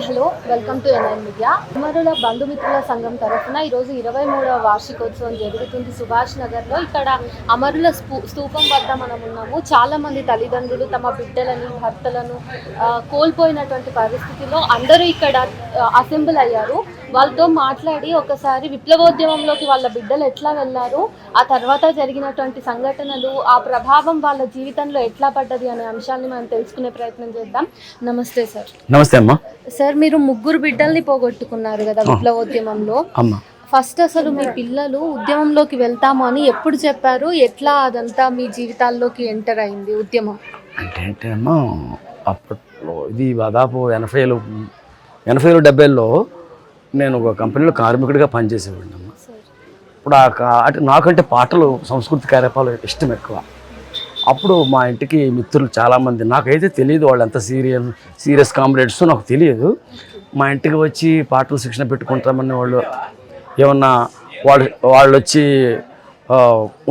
Hi hello welcome to N I N media అమరుల బంధుమిత్రుల సంఘం తరఫున ఈరోజు ఇరవై మూడవ వార్షికోత్సవం జరుగుతుంది. సుభాష్ నగర్లో ఇక్కడ అమరుల స్తూ- స్తూపం వద్ద మనం ఉన్నాము. చాలా మంది తల్లిదండ్రులు తమ బిడ్డలను భర్తలను కోల్పోయినటువంటి పరిస్థితిలో అందరూ ఇక్కడ అసెంబుల్ అయ్యారు. వాళ్ళతో మాట్లాడి ఒకసారి విప్లవోద్యమంలోకి వాళ్ళ బిడ్డలు ఎట్లా వెళ్ళారు ఆ తర్వాత జరిగినటువంటి సంఘటనలు ఆ ప్రభావం వాళ్ళ జీవితంలో ఎట్లా పడ్డది అనే అంశాన్ని మనం తెలుసుకునే ప్రయత్నం చేద్దాం. నమస్తే సార్. నమస్తే అమ్మా. సార్ మీరు ముగ్గురు బిడ్డల్ని పోగొట్టుకున్నారు కదా విప్లవోద్యమంలో. ఫస్ట్ అసలు మీ పిల్లలు ఉద్యమంలోకి వెళ్తాము అని ఎప్పుడు చెప్పారు? ఎట్లా అదంతా మీ జీవితాల్లోకి ఎంటర్ అయింది ఉద్యమం? అంటే అంటే అమ్మా అప్పట్లో ఇది దాదాపు ఎనభైలు ఎనభైలు డెబ్బైలో నేను ఒక కంపెనీలో కార్మికుడిగా పనిచేసేవాడిని అమ్మ. ఇప్పుడు ఆ అంటే నాకంటే పాటలు సంస్కృతి కార్యక్రమాలు ఇష్టం ఎక్కువ. అప్పుడు మా ఇంటికి మిత్రులు చాలామంది నాకైతే తెలియదు వాళ్ళు ఎంత సీరియస్ సీరియస్ కామ్రేడ్స్ నాకు తెలియదు. మా ఇంటికి వచ్చి పాటలు శిక్షణ పెట్టుకుంటామని వాళ్ళు ఏమన్నా వాళ్ళు వాళ్ళు వచ్చి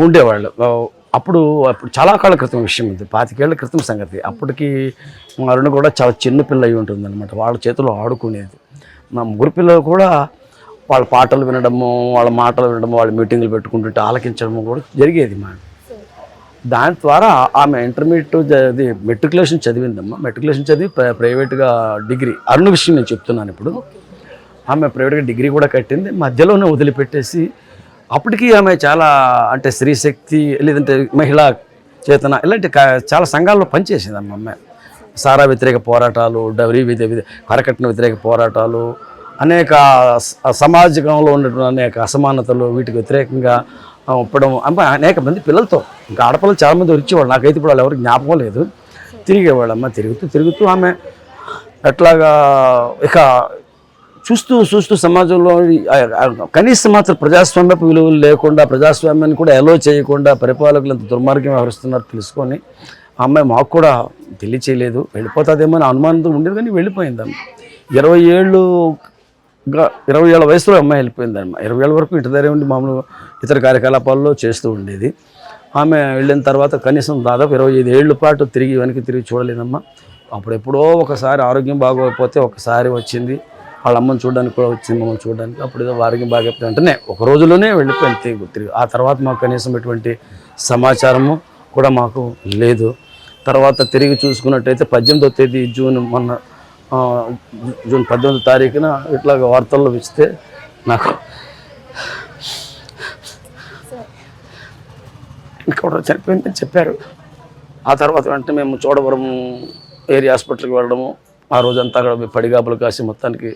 ఉండేవాళ్ళు. అప్పుడు అప్పుడు చాలా కాలం క్రితం విషయం ఇది పాతికేళ్ళ క్రితం సంగతి. అప్పటికి మా అరుణ కూడా చాలా చిన్న పిల్ల అయి ఉంటుంది అనమాట వాళ్ళ చేతిలో ఆడుకునేది. నా ముగ్గురు పిల్లలు కూడా వాళ్ళ పాటలు వినడము వాళ్ళ మాటలు వినడము వాళ్ళ మీటింగులు పెట్టుకుంటుంటే ఆలకించడము కూడా జరిగేది మా దాని ద్వారా ఆమె ఇంటర్మీడియట్ అది మెట్రికులేషన్ చదివిందమ్మా. మెట్రికులేషన్ చదివి ప్రైవేట్గా డిగ్రీ అరుణ విషయం నేను చెప్తున్నాను ఇప్పుడు. ఆమె ప్రైవేట్గా డిగ్రీ కూడా కట్టింది. మధ్యలోనే వదిలిపెట్టేసి అప్పటికి ఆమె చాలా అంటే స్త్రీశక్తి లేదంటే మహిళా చేతన ఇలాంటి చాలా సంఘాల్లో పనిచేసింది అమ్మ అమ్మాయి. సారా వ్యతిరేక పోరాటాలు డౌరీ వ్యతిరేక కరకట్న వ్యతిరేక పోరాటాలు అనేక సమాజంలో ఉన్నటువంటి అనేక అసమానతలు వీటికి వ్యతిరేకంగా ఇప్పడం అమ్మ అనేక మంది పిల్లలతో ఇంకా ఆడపిల్లలు చాలామంది వచ్చేవాళ్ళు నాకైతే ఇప్పుడు వాళ్ళు ఎవరికి జ్ఞాపకం లేదు. తిరిగేవాళ్ళమ్మ తిరుగుతూ తిరుగుతూ ఆమె ఎట్లాగా ఇక చూస్తూ చూస్తూ సమాజంలో కనీసం మాత్రం ప్రజాస్వామ్యపు విలువలు లేకుండా ప్రజాస్వామ్యాన్ని కూడా ఎలో చేయకుండా పరిపాలకులు ఎంత దుర్మార్గం వ్యవహరిస్తున్నారో తెలుసుకొని అమ్మాయి మాకు కూడా తెలియచేయలేదు. వెళ్ళిపోతుందేమో అని అనుమానంతో ఉండేది కానీ వెళ్ళిపోయింది అమ్మ. ఇరవై ఏళ్ళు ఇరవై ఏళ్ళ వయసులో అమ్మాయి వెళ్ళిపోయింది అమ్మ. ఇరవై ఏళ్ళ వరకు ఇంటి దగ్గర ఉండి మామూలు ఇతర కార్యకలాపాల్లో చేస్తూ ఉండేది. ఆమె వెళ్ళిన తర్వాత కనీసం దాదాపు ఇరవై ఐదు ఏళ్ళ పాటు తిరిగి వెనక్కి తిరిగి చూడలేదమ్మా. అప్పుడెప్పుడో ఒకసారి ఆరోగ్యం బాగోకపోతే ఒకసారి వచ్చింది. వాళ్ళ అమ్మని చూడడానికి కూడా వచ్చింది మమ్మల్ని చూడడానికి. అప్పుడు ఏదో ఆరోగ్యం బాగోకపోతే వెంటనే ఒక రోజులోనే వెళ్ళిపోయింది తిరిగి. ఆ తర్వాత మాకు కనీసం ఎటువంటి సమాచారము కూడా మాకు లేదు. తర్వాత తిరిగి చూసుకున్నట్టయితే పద్దెనిమిదో తేదీ జూన్ మొన్న జూన్ పద్దెనిమిదో తారీఖున ఇట్లాగ వార్తల్లో ఇస్తే నాకు ఇంకొకటి చనిపోయిందని చెప్పారు. ఆ తర్వాత వెంటనే మేము చోడవరం ఏరియా హాస్పిటల్కి వెళ్ళడము. ఆ రోజంతా అక్కడ పడిగాపులు కాసి మొత్తానికి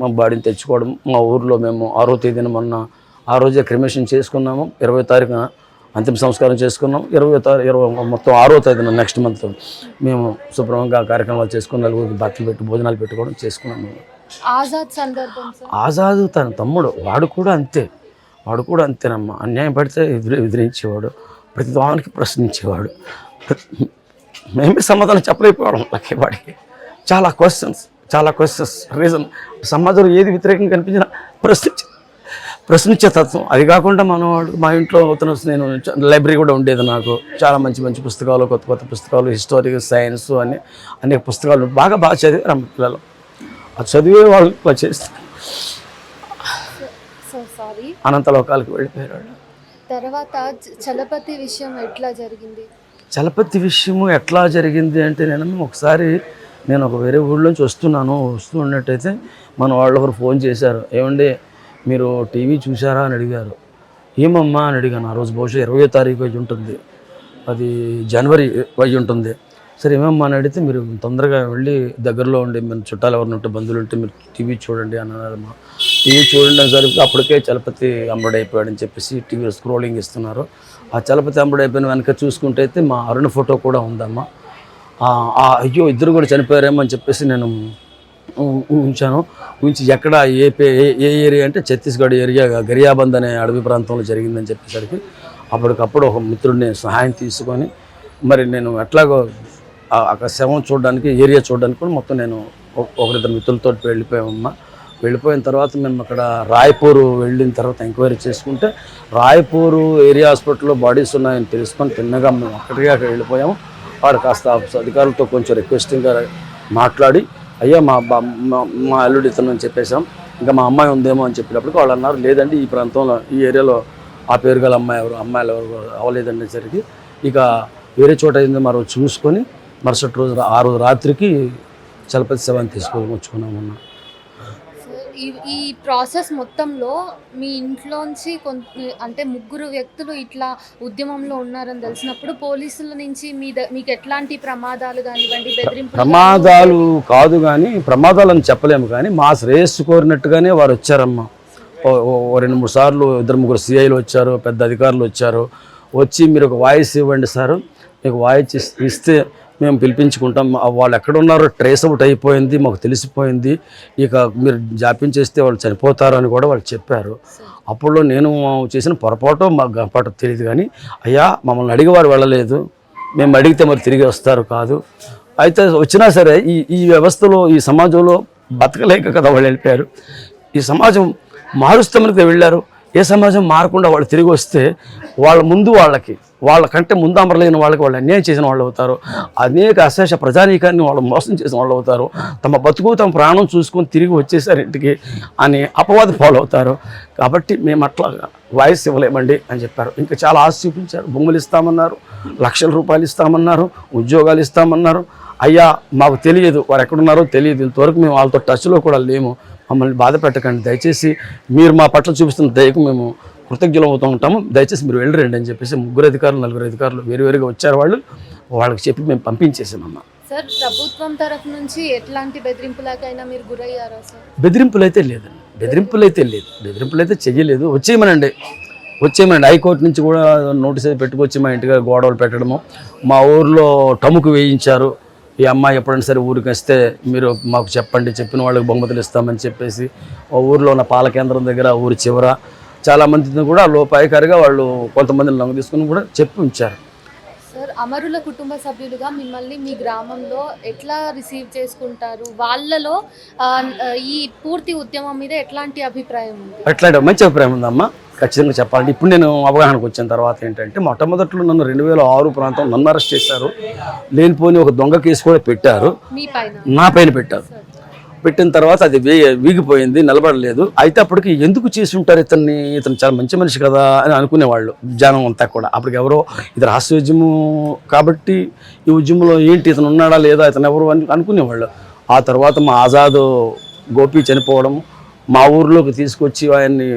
మా బాడీని తెచ్చుకోవడం. మా ఊర్లో మేము ఆరో తేదీన మొన్న ఆ రోజే క్రిమేషన్ చేసుకున్నాము. ఇరవై తారీఖున అంతిమ సంస్కారం చేసుకున్నాం. ఇరవై ఇరవై మొత్తం ఆరో తేదీన నెక్స్ట్ మంత్ మేము శుభ్రంగా కార్యక్రమాలు చేసుకుని నలుగురికి బట్టలు పెట్టి భోజనాలు పెట్టుకోవడం చేసుకున్నాము ఆజాద్ సందర్భం సార్. ఆజాదు తన తమ్ముడు వాడు కూడా అంతే. వాడు కూడా అంతేనమ్మా. అన్యాయం పడితే ఎదురు ఎదిరించేవాడు ప్రతి దానికి ప్రశ్నించేవాడు. మేమే సమాధానం చెప్పలేకపోవడం లక్కీ వాడికి. చాలా క్వశ్చన్స్ చాలా క్వశ్చన్స్ రీజన్ సమాజంలో ఏది వ్యతిరేకంగా కనిపించినా ప్రశ్నించే ప్రశ్నించే తత్వం. అది కాకుండా మన మా ఇంట్లో అతను నేను లైబ్రరీ కూడా ఉండేది నాకు. చాలా మంచి మంచి పుస్తకాలు కొత్త కొత్త పుస్తకాలు హిస్టారికల్ సైన్స్ అన్ని అనేక పుస్తకాలు బాగా బాగా చదివారు అమ్మ పిల్లలు. ఆ చదివే వాళ్ళు ఇట్లా చేస్తే సార్ సారీ అనంతలోకాలకు వెళ్ళిపోయారు. వాళ్ళు. తర్వాత చలపతి విషయం ఎట్లా జరిగింది? చలపతి విషయము ఎట్లా జరిగింది అంటే నేను ఒకసారి నేను ఒక వేరే ఊళ్ళోంచి వస్తున్నాను వస్తూ ఉన్నట్టయితే మన వాళ్ళు ఒకరు ఫోన్ చేశారు. ఏమండి మీరు టీవీ చూసారా అని అడిగారు. ఏమమ్మా అని అడిగాను. ఆ రోజు బహుశా ఇరవై తారీఖు అయి ఉంటుంది. అది జనవరి అయి ఉంటుంది. సరే ఏమమ్మా అని అడిగితే మీరు తొందరగా వెళ్ళి దగ్గరలో ఉండి మన చుట్టాలు ఎవరిని ఉంటే బంధువులు ఉంటే మీరు టీవీ చూడండి అని అన్నారమ్మా. టీవీ చూడండి అని అప్పటికే చలపతి అమ్ముడైపోయాడని చెప్పేసి టీవీలో స్క్రోలింగ్ ఇస్తున్నారు. ఆ చలపతి అమ్ముడైపోయిన వెనక చూసుకుంటే అయితే మా అరుణ ఫోటో కూడా ఉందమ్మా. ఆ, అయ్యో ఇద్దరు కూడా చనిపోయారేమో అని చెప్పేసి నేను ఉంచాను. ఉంచి ఎక్కడ ఏ పే ఏ- ఏ ఏరియా అంటే ఛత్తీస్గఢ్ ఏరియా గరియాబంద్ అనే అడవి ప్రాంతంలో జరిగిందని చెప్పేసరికి అప్పటికప్పుడు ఒక మిత్రుడిని సహాయం తీసుకొని మరి నేను ఎట్లాగో ఆ- అక్కడ శవం చూడడానికి ఏరియా చూడడానికి కూడా మొత్తం నేను ఒక- ఒకరిద్దరు మిత్రులతో వెళ్ళిపోయామమ్మా. వెళ్ళిపోయిన తర్వాత మేము అక్కడ రాయపూరు వెళ్ళిన తర్వాత ఎంక్వైరీ చేసుకుంటే రాయపూరు ఏరియా హాస్పిటల్లో బాడీస్ ఉన్నాయని తెలుసుకొని తిన్నగా మేము అక్కడికి అక్కడ వెళ్ళిపోయాము. వాడు కాస్త అధికారులతో కొంచెం రిక్వెస్టింగ్గా మాట్లాడి అయ్యా మా మా- అల్లుడు ఇతను అని చెప్పేశాం. ఇంకా మా అమ్మాయి ఉందేమో అని చెప్పినప్పటికి వాళ్ళు అన్నారు లేదండి ఈ ప్రాంతంలో ఈ ఏరియాలో ఆ పేరు గల అమ్మాయి ఎవరు అమ్మాయిలు ఎవరు అవ్వలేదండి సరికి. ఇక వేరే చోట అయింది మరో చూసుకొని మరుసటి రోజు ఆ రోజు రాత్రికి చలపతి శవాన్ని తీసుకొని వచ్చుకున్నాం మొన్న ఈ ఈ ప్రాసెస్ మొత్తంలో మీ ఇంట్లోంచి కొంత అంటే ముగ్గురు వ్యక్తులు ఇట్లా ఉద్యమంలో ఉన్నారని తెలిసినప్పుడు పోలీసుల నుంచి మీ ద- మీకు ఎట్లాంటి ప్రమాదాలు కానివ్వండి బెదిరింపు ప్రమాదాలు కాదు కానీ ప్రమాదాలు అని చెప్పలేము కానీ మా శ్రేయస్సు కోరినట్టుగానే వారు వచ్చారమ్మా. ఓ- ఓ ఓ రెండు మూడు సార్లు ఇద్దరు ముగ్గురు సిఐలు వచ్చారు పెద్ద అధికారులు వచ్చారు. వచ్చి మీరు ఒక వాయిస్ ఇవ్వండి సార్. మీకు వాయిస్ ఇస్తే మేము పిలిపించుకుంటాం. వాళ్ళు ఎక్కడున్నారో ట్రేస్ అవుట్ అయిపోయింది మాకు తెలిసిపోయింది. ఇక మీరు జాప్యం చేస్తే వాళ్ళు చనిపోతారు అని కూడా వాళ్ళు చెప్పారు. అప్పుడు నేను చేసిన పొరపాటు మాకు పొరపాటు తెలియదు కానీ అయ్యా మమ్మల్ని అడిగేవారు వెళ్ళలేదు. మేము అడిగితే మరి తిరిగి వస్తారు కాదు. అయితే వచ్చినా సరే ఈ ఈ వ్యవస్థలో ఈ సమాజంలో బతకలేక కదా వాళ్ళు వెళ్ళిపోయారు. ఈ సమాజం మారుస్తామని వెళ్ళారు. ఏ సమాజం మారకుండా వాళ్ళు తిరిగి వస్తే వాళ్ళ ముందు వాళ్ళకి వాళ్ళకంటే ముందు అమరలేని వాళ్ళకి వాళ్ళు అన్యాయం చేసిన వాళ్ళు అవుతారు. అనేక అశేష ప్రజానీకాన్ని వాళ్ళు మోసం చేసిన వాళ్ళు అవుతారు. తమ బతుకు తమ ప్రాణం చూసుకొని తిరిగి వచ్చేసారు ఇంటికి అని అపవాది ఫాలో అవుతారు. కాబట్టి మేము అట్లా వాయిస్ ఇవ్వలేమండి అని చెప్పారు. ఇంకా చాలా ఆశ చూపించారు. భూములు ఇస్తామన్నారు లక్షల రూపాయలు ఇస్తామన్నారు ఉద్యోగాలు ఇస్తామన్నారు. అయ్యా మాకు తెలియదు వారు ఎక్కడున్నారో తెలియదు. ఇంతవరకు మేము వాళ్ళతో టచ్లో కూడా లేము. మమ్మల్ని బాధ పెట్టకండి. దయచేసి మీరు మా పట్ల చూపిస్తున్న దయకు మేము కృతజ్ఞులు అవుతూ ఉంటాము. దయచేసి మీరు వెళ్ళరండి అని చెప్పేసి ముగ్గురు అధికారులు నలుగురు అధికారులు వేరువేరుగా వచ్చారు వాళ్ళు. వాళ్ళకి చెప్పి మేము పంపించేసామమ్మ సార్ ప్రభుత్వం తరఫు నుంచి ఎట్లాంటి బెదిరింపులకైనా మీరు గురయ్యారా సార్? బెదిరింపులు అయితే లేదండి బెదిరింపులు అయితే లేదు. బెదిరింపులు అయితే చెయ్యలేదు. వచ్చేయమనండి. వచ్చేయమనండి. హైకోర్టు నుంచి కూడా నోటీస్ అయితే పెట్టుకొచ్చి మా ఇంటికి గోడవలు పెట్టడము. మా ఊర్లో టముకు వేయించారు. ఈ అమ్మాయి ఎప్పుడైనా సరే ఊరికి వస్తే మీరు మాకు చెప్పండి చెప్పిన వాళ్ళకి బహుమతులు ఇస్తామని చెప్పేసి ఆ ఊర్లో ఉన్న పాల కేంద్రం దగ్గర ఊరి చివర చాలా మందిని కూడా లోపాయకారిగా వాళ్ళు కొంతమందిని లొంగ తీసుకుని కూడా చెప్పి ఉంచారు. సార్ అమరుల కుటుంబ సభ్యులుగా మిమ్మల్ని మీ గ్రామంలో ఎట్లా రిసీవ్ చేసుకుంటారు? వాళ్ళలో ఈ పూర్తి ఉద్యమం మీద ఎట్లాంటి అభిప్రాయం ఉంది? అట్లాంటి మంచి అభిప్రాయం ఉందమ్మా? ఖచ్చితంగా చెప్పాలంటే ఇప్పుడు నేను అవగాహనకు వచ్చిన తర్వాత ఏంటంటే మొట్టమొదట్లో నన్ను రెండు వేల ఆరు ప్రాంతం నన్ను అరెస్ట్ చేశారు. లేనిపోని ఒక దొంగ కేసు కూడా పెట్టారు. నా పైన పెట్టారు. పెట్టిన తర్వాత అది వీగిపోయింది నిలబడలేదు. అయితే అప్పటికి ఎందుకు చేసి ఉంటారు ఇతన్ని? ఇతను చాలా మంచి మనిషి కదా అని అనుకునేవాళ్ళు జనం అంతా కూడా. అప్పటికి ఎవరో ఇది రహస్య ఉద్యమం కాబట్టి ఈ ఉద్యమంలో ఏంటి? ఇతను ఉన్నాడా లేదా? ఇతను ఎవరు అని అనుకునేవాళ్ళు. ఆ తర్వాత మా ఆజాద్ గోపి చనిపోవడం మా ఊర్లోకి తీసుకొచ్చి ఆయన్ని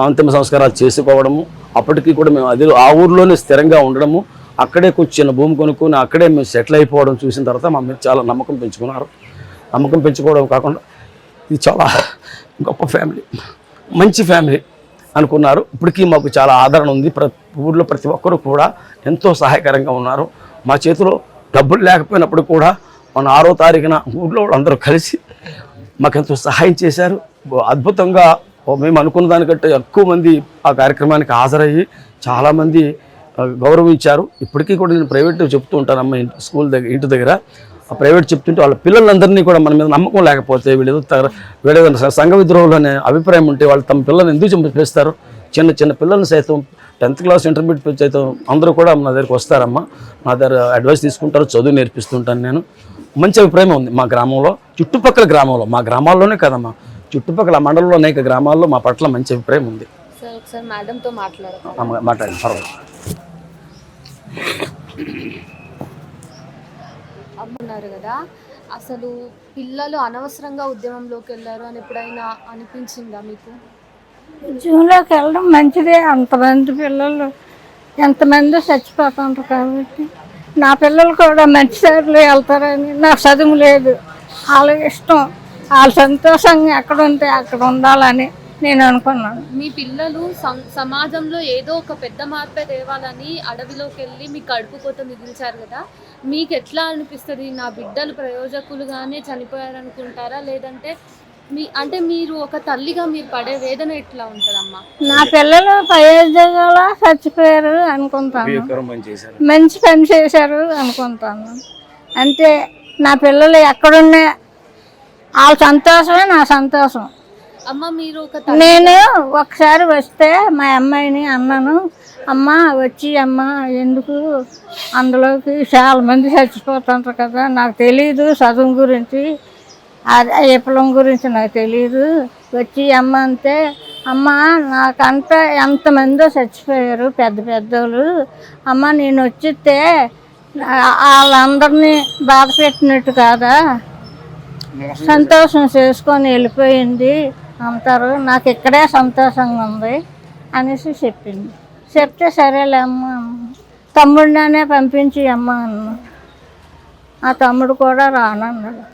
అంతిమ సంస్కారాలు చేసుకోవడము అప్పటికీ కూడా మేము అదే ఆ ఊర్లోనే స్థిరంగా ఉండడము అక్కడే కొంచెం చిన్న భూమి కొనుక్కొని అక్కడే మేము సెటిల్ అయిపోవడం చూసిన తర్వాత మా మీద చాలా నమ్మకం పెంచుకున్నారు. నమ్మకం పెంచుకోవడం కాకుండా ఇది చాలా గొప్ప ఫ్యామిలీ మంచి ఫ్యామిలీ అనుకున్నారు. ఇప్పటికీ మాకు చాలా ఆదరణ ఉంది. ప్రతి ఊళ్ళో ప్రతి ఒక్కరూ కూడా ఎంతో సహాయకరంగా ఉన్నారు. మా చేతిలో డబ్బులు లేకపోయినప్పుడు కూడా మన ఆరో తారీఖున ఊళ్ళో వాళ్ళందరూ కలిసి మాకెంతో సహాయం చేశారు. అద్భుతంగా మేము అనుకున్న దానికంటే ఎక్కువ మంది ఆ కార్యక్రమానికి హాజరయ్యి చాలామంది గౌరవించారు. ఇప్పటికీ కూడా నేను ప్రైవేట్ చెప్తూ ఉంటానమ్మ ఇంటి స్కూల్ దగ్గర ఇంటి దగ్గర. ఆ ప్రైవేట్ చెప్తుంటే వాళ్ళ పిల్లలందరినీ కూడా మన మీద నమ్మకం లేకపోతే వీళ్ళు వీళ్ళేదో సంఘ విద్రోహులు అనే అభిప్రాయం ఉంటే వాళ్ళు తమ పిల్లల్ని ఎందుకు చంపేస్తారు చిన్న చిన్న పిల్లల్ని సైతం టెన్త్ క్లాస్ ఇంటర్మీడియట్ సైతం అందరూ కూడా నా దగ్గరికి వస్తారమ్మా. నా దగ్గర అడ్వైస్ తీసుకుంటారు చదువు నేర్పిస్తుంటాను నేను. మంచి అభిప్రాయం ఉంది మా గ్రామంలో చుట్టుపక్కల గ్రామంలో మా గ్రామాల్లోనే కదమ్మా. చుట్టుపక్కల మండలంలో అనేక గ్రామాల్లో మా పట్ల మంచి అభిప్రాయం ఉంది. మాట్లాడండి పర్వాలేదు. అమ్మున్నారు కదా అసలు పిల్లలు అనవసరంగా ఉద్యమంలోకి వెళ్ళారు అని ఎప్పుడైనా అనిపించిందా మీకు? జూన్లోకి వెళ్ళడం మంచిదే అంతమంది పిల్లలు ఎంతమంది చచ్చిపోతుంటారు కాబట్టి. నా పిల్లలు కూడా మంచి సార్లు వెళ్తారని నాకు చదువు లేదు. వాళ్ళ ఇష్టం. వాళ్ళ సంతోషంగా ఎక్కడ ఉంటే అక్కడ ఉండాలని నేను అనుకున్నాను. మీ పిల్లలు సం- సమాజంలో ఏదో ఒక పెద్ద మార్పే తేవాలని అడవిలోకి వెళ్ళి మీ కడుపు కోత మిగిల్చారు కదా? మీకు ఎట్లా అనిపిస్తుంది? నా బిడ్డలు ప్రయోజకులుగానే చనిపోయారు అనుకుంటారా లేదంటే మీ అంటే మీరు ఒక తల్లిగా మీరు పడే వేదన ఎట్లా ఉంటుందమ్మా? నా పిల్లలు ప్రయోజనాల చచ్చిపోయారు అనుకుంటాను. చేశారు. మంచి పని చేశారు అనుకుంటాను. అంతే నా పిల్లలు ఎక్కడున్నా వాళ్ళ సంతోషమే నా సంతోషం. అమ్మ మీరు ఒక నేను ఒకసారి వస్తే మా అమ్మాయిని అన్నాను అమ్మ వచ్చి అమ్మ ఎందుకు అందులోకి చాలా మంది చచ్చిపోతుంటారు కదా నాకు తెలియదు చదువు గురించి. అదే విప్లవం గురించి నాకు తెలియదు వచ్చి అమ్మ అంతే అమ్మ నాకంట ఎంతమందో చచ్చిపోయారు పెద్ద పెద్దోళ్ళు. అమ్మ నేను వచ్చితే వాళ్ళందరినీ బాధ పెట్టినట్టు కాదా? సంతోషం చేసుకొని వెళ్ళిపోయింది. అంటారు నాకు ఇక్కడే సంతోషంగా ఉంది అనేసి చెప్పింది. చెప్తే సరేలే అమ్మ. తమ్ముడినే పంపించి అమ్మ అన్న. ఆ తమ్ముడు కూడా రానన్నాడు.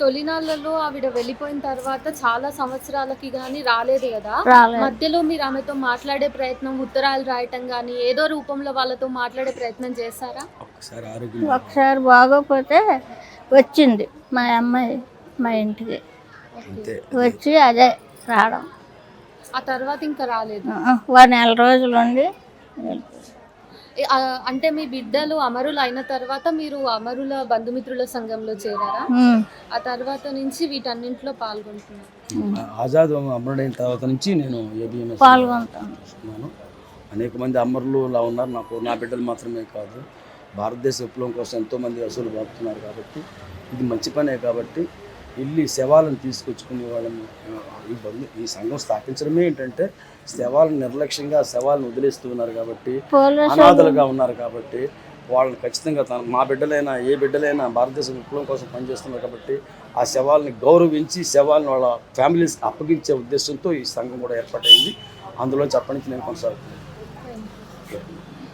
తొలినాళ్ళలో ఆవిడ వెళ్ళిపోయిన తర్వాత చాలా సంవత్సరాలకి కానీ రాలేదు కదా? మధ్యలో మీరు ఆమెతో మాట్లాడే ప్రయత్నం ఉత్తరాలు రాయటం కానీ ఏదో రూపంలో వాళ్ళతో మాట్లాడే ప్రయత్నం ఆరోగ్యం ఒకసారి బాగోపోతే వచ్చింది మా అమ్మాయి. మా ఇంటికి. అంతే. వచ్చి అదే రావడం. ఆ తర్వాత ఇంకా రాలేదు. ఓ నెల రోజులు ఉండి. ఆ, అంటే మీ బిడ్డలు అమరులు అయిన తర్వాత మీరు అమరుల బంధుమిత్రుల సంఘంలో చేరారా? ఉమ్, ఆ తర్వాత నుంచి వీటన్నింటిలో పాల్గొంటున్నారు. ఆజాద్ అమరుడైన తర్వాత నుంచి నేను ఏబిఎంఎస్ పాల్గొంటాను. చేస్తున్నాను. అనేక మంది అమరులు ఇలా ఉన్నారు. నాకు నా బిడ్డలు మాత్రమే కాదు భారతదేశ విప్లవం కోసం ఎంతోమంది అసలు బాపుతున్నారు కాబట్టి ఇది మంచి పనే కాబట్టి వెళ్ళి శవాలను తీసుకొచ్చుకునే వాళ్ళని ఈ బంధు ఈ సంఘం స్థాపించడమే ఏంటంటే శవాలను నిర్లక్ష్యంగా శవాలను వదిలేస్తూ ఉన్నారు కాబట్టి అనాథలుగా ఉన్నారు కాబట్టి వాళ్ళని ఖచ్చితంగా తన మా బిడ్డలైనా ఏ బిడ్డలైనా భారతదేశ విప్లవం కోసం పనిచేస్తున్నారు కాబట్టి ఆ శవాల్ని గౌరవించి శవాలను వాళ్ళ ఫ్యామిలీస్ అప్పగించే ఉద్దేశంతో ఈ సంఘం కూడా ఏర్పాటైంది. అందులో చెప్పడానికి నేను కొనసాగుతున్నాను.